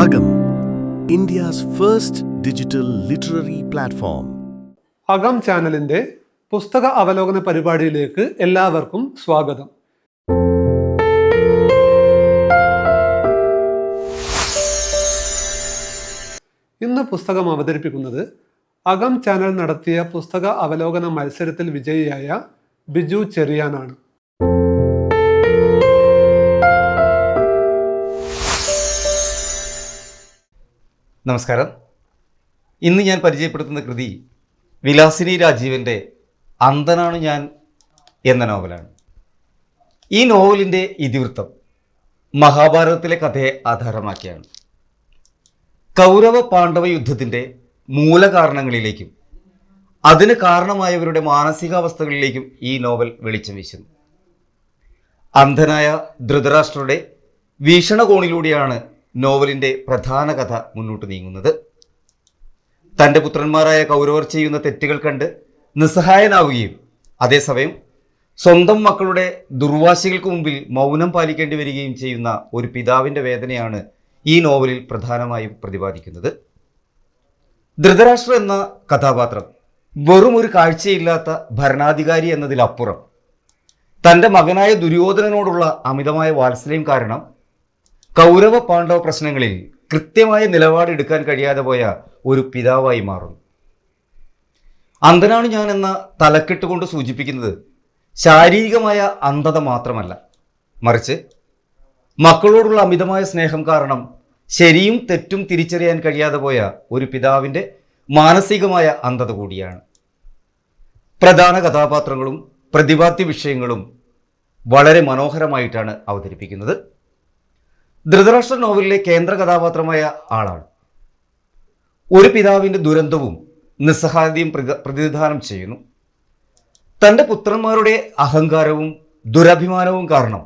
Agam, India's first digital literary platform Akam ചാനലിന്റെ പുസ്തക അവലോകന പരിപാടിയിലേക്ക് എല്ലാവർക്കും സ്വാഗതം. ഇന്ന് പുസ്തകം അവതരിപ്പിക്കുന്നത് അകം ചാനൽ നടത്തിയ പുസ്തക അവലോകന മത്സരത്തിൽ വിജയിയായ ബിജു ചെറിയാനാണ്. നമസ്കാരം. ഇന്ന് ഞാൻ പരിചയപ്പെടുത്തുന്ന കൃതി വിലാസിനി രാജീവന്റെ അന്തനാണ് ഞാൻ എന്ന നോവലാണ്. ഈ നോവലിന്റെ ഇതിവൃത്തം മഹാഭാരതത്തിലെ കഥയെ ആധാരമാക്കിയാണ്. കൗരവ പാണ്ഡവ യുദ്ധത്തിന്റെ മൂലകാരണങ്ങളിലേക്കും അതിന് കാരണമായവരുടെ മാനസികാവസ്ഥകളിലേക്കും ഈ നോവൽ വെളിച്ചം വീശുന്നു. അന്ധനായ ധൃതരാഷ്ട്രയുടെ വീക്ഷണകോണിലൂടെയാണ് നോവലിന്റെ പ്രധാന കഥ മുന്നോട്ട് നീങ്ങുന്നത്. തന്റെ പുത്രന്മാരായ കൗരവർ ചെയ്യുന്ന തെറ്റുകൾ കണ്ട് നിസ്സഹായനാവുകയും അതേസമയം സ്വന്തം മക്കളുടെ ദുർവാശികൾക്ക് മുമ്പിൽ മൗനം പാലിക്കേണ്ടി വരികയും ചെയ്യുന്ന ഒരു പിതാവിന്റെ വേദനയാണ് ഈ നോവലിൽ പ്രധാനമായും പ്രതിപാദിക്കുന്നത്. ധൃതരാഷ്ട്ര എന്ന കഥാപാത്രം വെറും ഒരു കാഴ്ചയില്ലാത്ത ഭരണാധികാരി എന്നതിലപ്പുറം തന്റെ മകനായ ദുര്യോധനനോടുള്ള അമിതമായ വാത്സല്യം കാരണം കൗരവ പാണ്ഡവ പ്രശ്നങ്ങളിൽ കൃത്യമായ നിലപാടെടുക്കാൻ കഴിയാതെ പോയ ഒരു പിതാവായി മാറും അന്ധനാണ് ഞാൻ എന്ന തലക്കെട്ട് കൊണ്ട് സൂചിപ്പിക്കുന്നത് ശാരീരികമായ അന്ധത മാത്രമല്ല. മറിച്ച് മക്കളോടുള്ള അമിതമായ സ്നേഹം കാരണം ശരിയും തെറ്റും തിരിച്ചറിയാൻ കഴിയാതെ പോയ ഒരു പിതാവിന്റെ മാനസികമായ അന്ധത കൂടിയാണ്. പ്രധാന കഥാപാത്രങ്ങളും പ്രതിപാദ്യ വിഷയങ്ങളും വളരെ മനോഹരമായിട്ടാണ് അവതരിപ്പിക്കുന്നത്. ധൃതരാഷ്ട്ര നോവലിലെ കേന്ദ്ര കഥാപാത്രമായ ആളാണ്. ഒരു പിതാവിന്റെ ദുരന്തവും നിസ്സഹായതയും പ്രതിനിധാനം ചെയ്യുന്നു. തന്റെ പുത്രന്മാരുടെ അഹങ്കാരവും ദുരഭിമാനവും കാരണം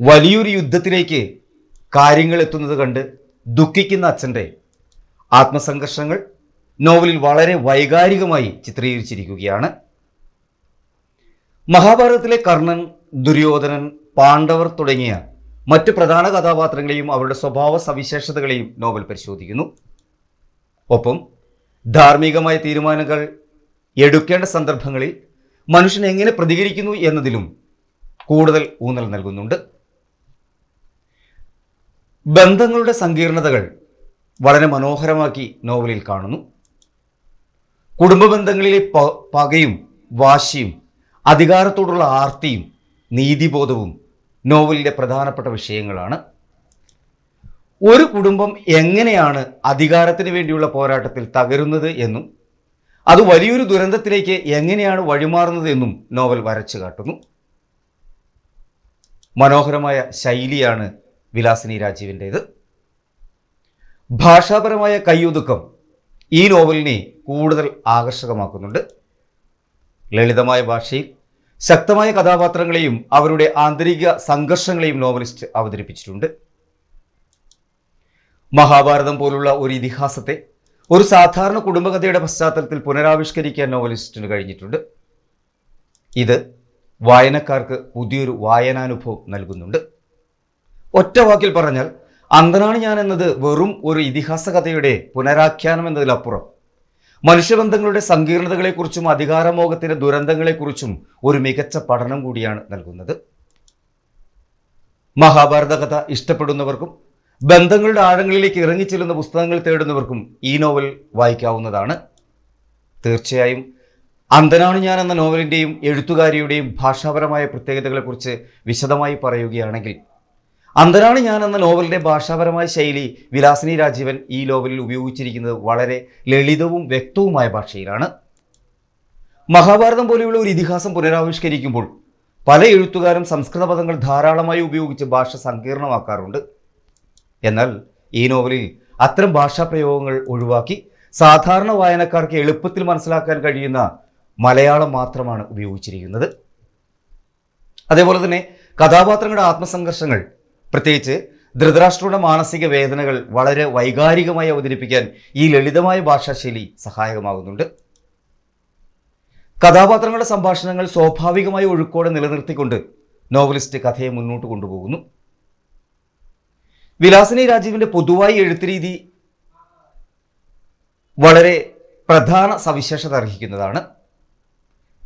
വലിയൊരു യുദ്ധത്തിലേക്ക് കാര്യങ്ങൾ എത്തുന്നത് കണ്ട് ദുഃഖിക്കുന്ന അച്ഛന്റെ ആത്മസംഘർഷങ്ങൾ നോവലിൽ വളരെ വൈകാരികമായി ചിത്രീകരിച്ചിരിക്കുകയാണ്. മഹാഭാരതത്തിലെ കർണൻ ദുര്യോധനൻ പാണ്ഡവർ തുടങ്ങിയ മറ്റ് പ്രധാന കഥാപാത്രങ്ങളെയും അവരുടെ സ്വഭാവ സവിശേഷതകളെയും നോവൽ പരിശോധിക്കുന്നു. ഒപ്പം ധാർമ്മികമായ തീരുമാനങ്ങൾ എടുക്കേണ്ട സന്ദർഭങ്ങളിൽ മനുഷ്യൻ എങ്ങനെ പ്രതികരിക്കുന്നു എന്നതിലും കൂടുതൽ ഊന്നൽ നൽകുന്നുണ്ട്. ബന്ധങ്ങളുടെ സങ്കീർണതകൾ വളരെ മനോഹരമാക്കി നോവലിൽ കാണുന്നു. കുടുംബ ബന്ധങ്ങളിലെ പകയും വാശിയും അധികാരത്തോടുള്ള ആർത്തിയും നീതിബോധവും നോവലിലെ പ്രധാനപ്പെട്ട വിഷയങ്ങളാണ്. ഒരു കുടുംബം എങ്ങനെയാണ് അധികാരത്തിന് വേണ്ടിയുള്ള പോരാട്ടത്തിൽ തകരുന്നത് എന്നും അത് വലിയൊരു ദുരന്തത്തിലേക്ക് എങ്ങനെയാണ് വഴിമാറുന്നത് എന്നും നോവൽ വരച്ചു കാട്ടുന്നു. മനോഹരമായ ശൈലിയാണ് വിലാസിനി രാജീവിന്റേത്. ഭാഷാപരമായ കയ്യൊതുക്കം ഈ നോവലിനെ കൂടുതൽ ആകർഷകമാക്കുന്നുണ്ട്. ലളിതമായ ഭാഷയിൽ ശക്തമായ കഥാപാത്രങ്ങളെയും അവരുടെ ആന്തരിക സംഘർഷങ്ങളെയും നോവലിസ്റ്റ് അവതരിപ്പിച്ചിട്ടുണ്ട്. മഹാഭാരതം പോലുള്ള ഒരു ഇതിഹാസത്തെ ഒരു സാധാരണ കുടുംബകഥയുടെ പശ്ചാത്തലത്തിൽ പുനരാവിഷ്കരിക്കാൻ നോവലിസ്റ്റിന് കഴിഞ്ഞിട്ടുണ്ട്. ഇത് വായനക്കാർക്ക് പുതിയൊരു വായനാനുഭവം നൽകുന്നുണ്ട്. ഒറ്റ വാക്കിൽ പറഞ്ഞാൽ അന്ധനാണ് ഞാൻ എന്നത് വെറും ഒരു ഇതിഹാസ കഥയുടെ പുനരാഖ്യാനം എന്നതിലപ്പുറം മനുഷ്യബന്ധങ്ങളുടെ സങ്കീർണതകളെക്കുറിച്ചും അധികാരമോഹത്തിന്റെ ദുരന്തങ്ങളെക്കുറിച്ചും ഒരു മികച്ച പഠനം കൂടിയാണ് നൽകുന്നത്. മഹാഭാരത കഥ ഇഷ്ടപ്പെടുന്നവർക്കും ബന്ധങ്ങളുടെ ആഴങ്ങളിലേക്ക് ഇറങ്ങിച്ചെല്ലുന്ന പുസ്തകങ്ങൾ തേടുന്നവർക്കും ഈ നോവൽ വായിക്കാവുന്നതാണ്. തീർച്ചയായും അന്തനാണ് ഞാൻ എന്ന നോവലിന്റെയും എഴുത്തുകാരിയുടെയും ഭാഷാപരമായ പ്രത്യേകതകളെക്കുറിച്ച് വിശദമായി പറയുകയാണെങ്കിൽ അന്ധനാണ് ഞാൻ എന്ന നോവലിന്റെ ഭാഷാപരമായ ശൈലി വിലാസിനി രാജീവൻ ഈ നോവലിൽ ഉപയോഗിച്ചിരിക്കുന്നത് വളരെ ലളിതവും വ്യക്തവുമായ ഭാഷയിലാണ്. മഹാഭാരതം പോലെയുള്ള ഒരു ഇതിഹാസം പുനരാവിഷ്കരിക്കുമ്പോൾ പല എഴുത്തുകാരും സംസ്കൃത പദങ്ങൾ ധാരാളമായി ഉപയോഗിച്ച് ഭാഷ സങ്കീർണമാക്കാറുണ്ട്. എന്നാൽ ഈ നോവലിൽ അത്തരം ഭാഷാ പ്രയോഗങ്ങൾ ഒഴിവാക്കി സാധാരണ വായനക്കാർക്ക് എളുപ്പത്തിൽ മനസ്സിലാക്കാൻ കഴിയുന്ന മലയാളം മാത്രമാണ് ഉപയോഗിച്ചിരിക്കുന്നത്. അതേപോലെ തന്നെ കഥാപാത്രങ്ങളുടെ ആത്മസംഘർഷങ്ങൾ പ്രത്യേകിച്ച് ധൃതരാഷ്ട്രയുടെ മാനസിക വേദനകൾ വളരെ വൈകാരികമായി അവതരിപ്പിക്കാൻ ഈ ലളിതമായ ഭാഷാശൈലി സഹായകമാകുന്നുണ്ട്. കഥാപാത്രങ്ങളുടെ സംഭാഷണങ്ങൾ സ്വാഭാവികമായ ഒഴുക്കോടെ നിലനിർത്തിക്കൊണ്ട് നോവലിസ്റ്റ് കഥയെ മുന്നോട്ട് കൊണ്ടുപോകുന്നു. വിലാസിനി രാജീവിന്റെ പൊതുവായി എഴുത്ത് രീതി വളരെ പ്രധാന സവിശേഷത അർഹിക്കുന്നതാണ്.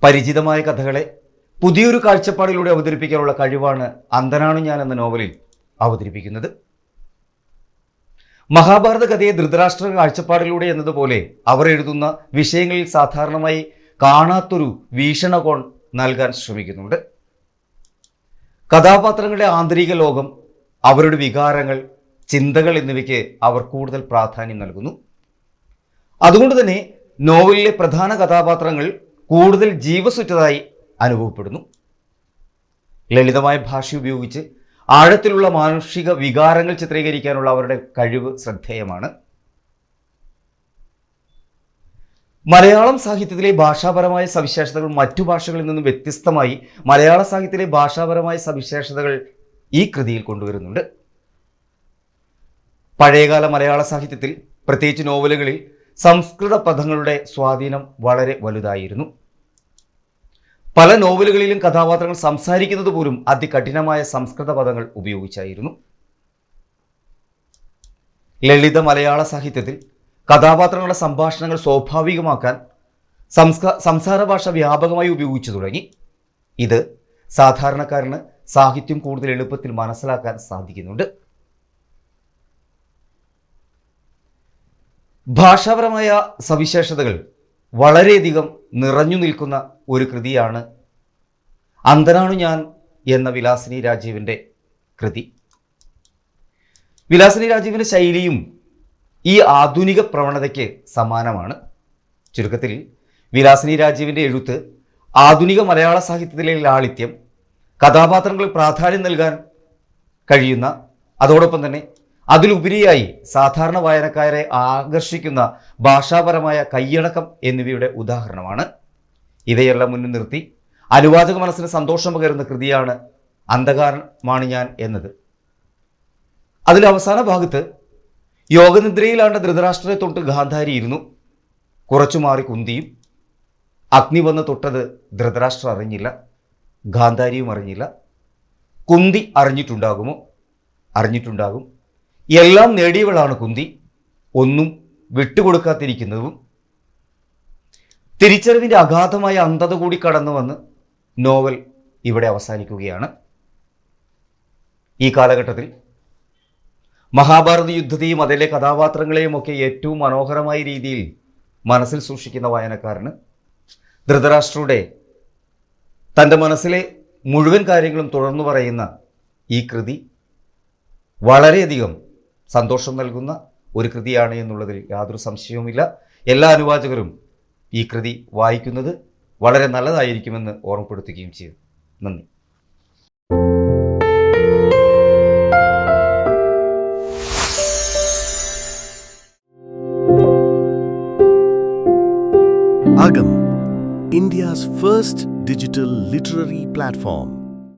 പരിചിതമായ കഥകളെ പുതിയൊരു കാഴ്ചപ്പാടിലൂടെ അവതരിപ്പിക്കാനുള്ള കഴിവാണ് അന്തനാണ് ഞാൻ എന്ന നോവലിൽ അവതരിപ്പിക്കുന്നത്. മഹാഭാരത കഥയെ ധൃതരാഷ്ട്ര കാഴ്ചപ്പാടിലൂടെ എന്നതുപോലെ അവർ എഴുതുന്ന വിഷയങ്ങളിൽ സാധാരണമായി കാണാത്തൊരു വീക്ഷണകോൺ നൽകാൻ ശ്രമിക്കുന്നുണ്ട്. കഥാപാത്രങ്ങളുടെ ആന്തരിക ലോകം അവരുടെ വികാരങ്ങൾ ചിന്തകൾ എന്നിവയ്ക്ക് അവർ കൂടുതൽ പ്രാധാന്യം നൽകുന്നു. അതുകൊണ്ട് തന്നെ നോവലിലെ പ്രധാന കഥാപാത്രങ്ങൾ കൂടുതൽ ജീവസുറ്റതായി അനുഭവപ്പെടുന്നു. ലളിതമായ ഭാഷ ഉപയോഗിച്ച് ആഴത്തിലുള്ള മാനുഷിക വികാരങ്ങൾ ചിത്രീകരിക്കാനുള്ള അവരുടെ കഴിവ് ശ്രദ്ധേയമാണ്. മലയാളം സാഹിത്യത്തിലെ ഭാഷാപരമായ സവിശേഷതകൾ മറ്റു ഭാഷകളിൽ നിന്നും വ്യത്യസ്തമായി മലയാള സാഹിത്യത്തിലെ ഭാഷാപരമായ സവിശേഷതകൾ ഈ കൃതിയിൽ കൊണ്ടുവരുന്നുണ്ട്. പഴയകാല മലയാള സാഹിത്യത്തിൽ പ്രത്യേകിച്ച് നോവലുകളിൽ സംസ്കൃത പദങ്ങളുടെ സ്വാധീനം വളരെ വലുതായിരുന്നു. പല നോവലുകളിലും കഥാപാത്രങ്ങൾ സംസാരിക്കുന്നത് പോലും അതികഠിനമായ സംസ്കൃത പദങ്ങൾ ഉപയോഗിച്ചായിരുന്നു. ലളിത മലയാള സാഹിത്യത്തിൽ കഥാപാത്രങ്ങളുടെ സംഭാഷണങ്ങൾ സ്വാഭാവികമാക്കാൻ സംസ്കാ സംസാര ഭാഷ വ്യാപകമായി ഉപയോഗിച്ചു തുടങ്ങി. ഇത് സാധാരണക്കാരന് സാഹിത്യം കൂടുതൽ എളുപ്പത്തിൽ മനസ്സിലാക്കാൻ സാധിക്കുന്നുണ്ട്. ഭാഷാപരമായ സവിശേഷതകൾ വളരെയധികം നിറഞ്ഞു നിൽക്കുന്ന ഒരു കൃതിയാണ്. അന്തനാണു ഞാൻ എന്ന വിലാസിനി രാജീവിന്റെ കൃതി. വിലാസിനി രാജീവിന്റെ ശൈലിയും ഈ ആധുനിക പ്രവണതയ്ക്ക് സമാനമാണ്. ചുരുക്കത്തിൽ വിലാസിനി രാജീവിന്റെ എഴുത്ത് ആധുനിക മലയാള സാഹിത്യത്തിലെ ലാളിത്യം കഥാപാത്രങ്ങൾക്ക് പ്രാധാന്യം നൽകാൻ കഴിയുന്ന അതോടൊപ്പം തന്നെ അതിലുപരിയായി സാധാരണ വായനക്കാരെ ആകർഷിക്കുന്ന ഭാഷാപരമായ കൈയടക്കം എന്നിവയുടെ ഉദാഹരണമാണ്. ഇവയെല്ലാം മുന്നിൽ നിർത്തി അനുവാചക മനസ്സിന് സന്തോഷം പകരുന്ന കൃതിയാണ് അന്ധകാരമാണ് ഞാൻ എന്നത്. അതിൽ അവസാന ഭാഗത്ത് യോഗനിദ്രയിലാണ്ട ധൃതരാഷ്ട്രത്തെ തൊട്ട് ഗാന്ധാരി ഇരുന്നു. കുറച്ചു മാറി കുന്തിയും. അഗ്നി വന്ന് തൊട്ടത് ധൃതരാഷ്ട്ര അറിഞ്ഞില്ല. ഗാന്ധാരിയും അറിഞ്ഞില്ല. കുന്തി അറിഞ്ഞിട്ടുണ്ടാകുമോ? അറിഞ്ഞിട്ടുണ്ടാകും. എല്ലാം നേടിയവളാണ് കുന്തി. ഒന്നും വിട്ടുകൊടുക്കാതിരിക്കുന്നതും തിരിച്ചറിവിന്റെ അഗാധമായ അന്ധത കൂടി കടന്നു വന്ന് നോവൽ ഇവിടെ അവസാനിക്കുകയാണ്. ഈ കാലഘട്ടത്തിൽ മഹാഭാരത യുദ്ധത്തെയും അതിലെ കഥാപാത്രങ്ങളെയും ഒക്കെ ഏറ്റവും മനോഹരമായ രീതിയിൽ മനസ്സിൽ സൂക്ഷിക്കുന്ന വായനക്കാരന് ധൃതരാഷ്ട്രയുടെ തന്റെ മനസ്സിലെ മുഴുവൻ കാര്യങ്ങളും തുടർന്നു പറയുന്ന ഈ കൃതി വളരെയധികം സന്തോഷം നൽകുന്ന ഒരു കൃതിയാണ് എന്നുള്ളതിൽ യാതൊരു സംശയവുമില്ല. എല്ലാ അനുവാചകരും ഈ കൃതി വായിക്കുന്നത് വളരെ നല്ലതായിരിക്കുമെന്ന് ഓർമ്മപ്പെടുത്തുകയും ചെയ്തു നന്ദി Agam, India's first digital literary platform.